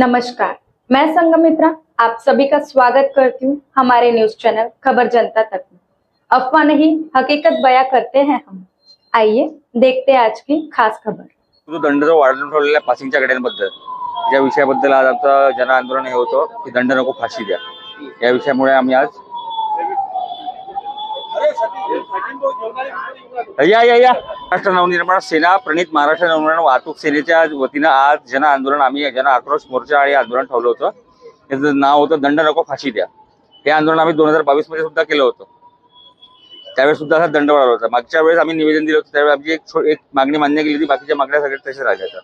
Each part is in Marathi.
नमस्कार, मैं संगमित्रा आप सभी का स्वागत करती हूँ हमारे न्यूज़ चैनल खबर जनता तक में। अफवाह नहीं, हकीकत बयां करते हैं हम। आइए, देखते हैं आज की खास खबर। तो दंड जो वाढवून ठेवलेल्या पासिंगच्या गाड्यांबद्दल या विषयाबद्दल आज आमचं जन आंदोलन हे की दंड नको फाशी द्या। या विषयामुळे आम्ही आज? या या या। महाराष्ट्र नवनिर्माण सेना प्रणित महाराष्ट्र नवनिर्माण वाहतूक सेनेच्या वतीनं आज जन आंदोलन आम्ही जन आक्रोश मोर्चा आणि आंदोलन ठेवलं होतं. त्याचं नाव होतं दंड नको फाशी द्या. हे आंदोलन आम्ही दोन हजार बावीसमध्ये सुद्धा केलं होतं. त्यावेळेस सुद्धा असा दंड वाढवला होता. मागच्या वेळेस आम्ही निवेदन दिलं होतं त्यावेळेस आमची एक एक मागणी मान्य केली होती बाकीच्या मागण्या सगळ्या तशा राहिल्या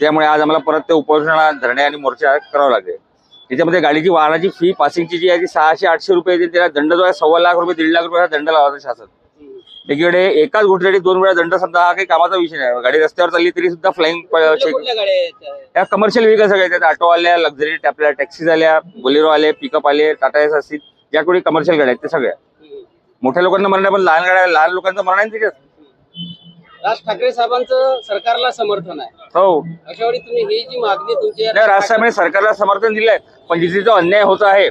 त्यामुळे आज आम्हाला परत ते उपोषण धरणे आणि मोर्चा करावं लागले. त्याच्यामध्ये गाडीची वाहनाची फी पासिंगची जी आहे ती सहाशे आठशे रुपये त्याला दंड जो आहे सव्वा लाख रुपये दीड लाख रुपये दंड लावायचा शासन. एकीकडे एकाच गोष्टीसाठी दोन वेळा दंड समजा हा काही कामाचा विषय नाही. गाडी रस्त्यावर चालली तरी सुद्धा आहेत? या कमर्शियल व्हेकल्स सगळ्या आहेत ऑटो आल्या लक्झरी आपल्या टॅक्सीज आल्या बोलेरो आले पिकअप आले टाटा एस असतील. ज्या कोणी कमर्शियल गाड्या आहेत ते सगळ्या. मोठ्या लोकांना मरण पण लहान गाड्या लहान लोकांचं मरण त्याच्यात राज ठाकरे साहेबांचं सरकारला समर्थन आहे. हो. अशा वेळी तुम्ही ही जी मागणी तुमची आहे, नाही राजसाहेबांनी सरकारला समर्थन दिलंय. पण जिथे जो अन्याय होत आहे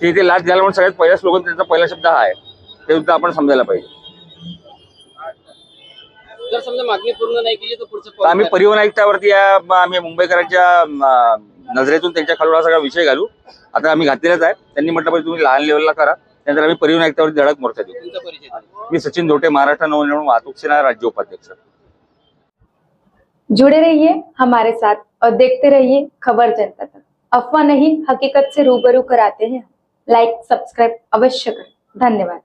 तिथे लाच द्यायला म्हणून सगळ्यात पहिला स्लोगन त्यांचा पहिला शब्द हा आहे. ते सुद्धा आपण समजायला पाहिजे. जर समजा मागणी पूर्ण नाही केली तर पुढचं आम्ही? परिवहन आयुक्तावरती या आम्ही मुंबईकरांच्या नजरेतून त्यांच्या खालून हा सगळा विषय घालू. आता आम्ही घातलेलाच आहे. त्यांनी म्हटलं पाहिजे तुम्ही लहान लेवलला करा. त्यानंतर आम्ही परिवहन आयुक्तावरती धडक मोर्चा देऊ. तुमचा परिचय द्या. मी सचिन धोटे महाराष्ट्र नवनिर्माण वाहतूक सेना राज्य उपाध्यक्ष. जुड़े रहिए हमारे साथ और देखते रहिए खबर जनता तक। अफवाह नहीं हकीकत से रूबरू कराते हैं। लाइक सब्सक्राइब अवश्य करें। धन्यवाद।